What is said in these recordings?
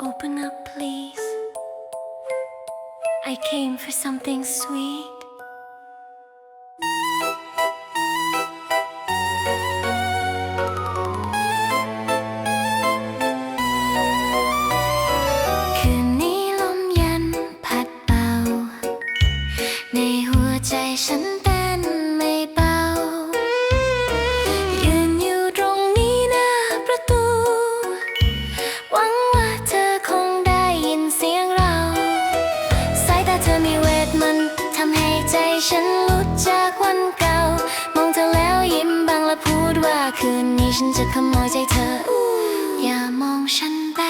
Open up, please. I came for something sweet. "คืนนี้ลมเย็นพัดเป่า ในหัวใจฉันเต้น ธอมีเวทมนต์ทำให้ใจฉันหลุดจากวันเก่า มองเธอแล้วยิ้มบางและพูดว่าคืนนี้ฉันจะขโมยใจเธอ อย่ามองฉันแบ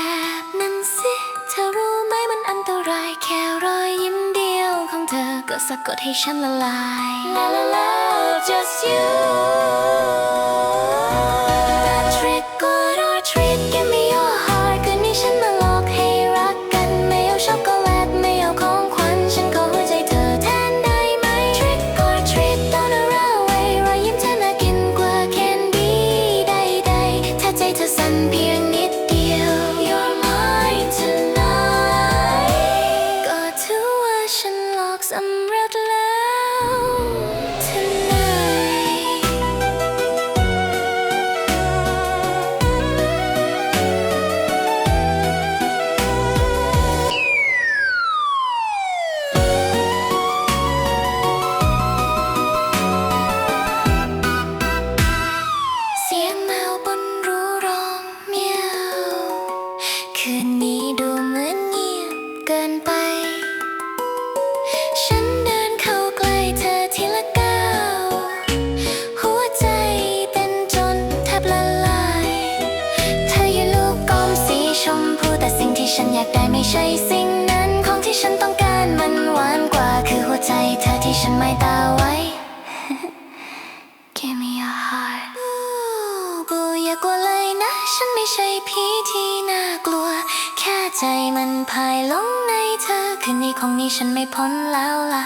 บนั้นสิ เธอรู้ไหมมันอันตรายแค่รอยยิ้มเดียวของเธอก็สะกดให้ฉันละลาย La la la just you ที่ฉันอยากได้ไม่ใช่สิ่งนั้น ของที่ฉันต้องการมันหวานกว่า คือหัวใจเธอที่ฉันไม่ตาไว้ Give me your heart บูอย่ากลัวเลยนะ ฉันไม่ใช่ผีที่น่ากลัว แค่ใจมันพายลงในเธอ คืนนี้ของนี้ฉันไม่พ้นแล้วล่ะ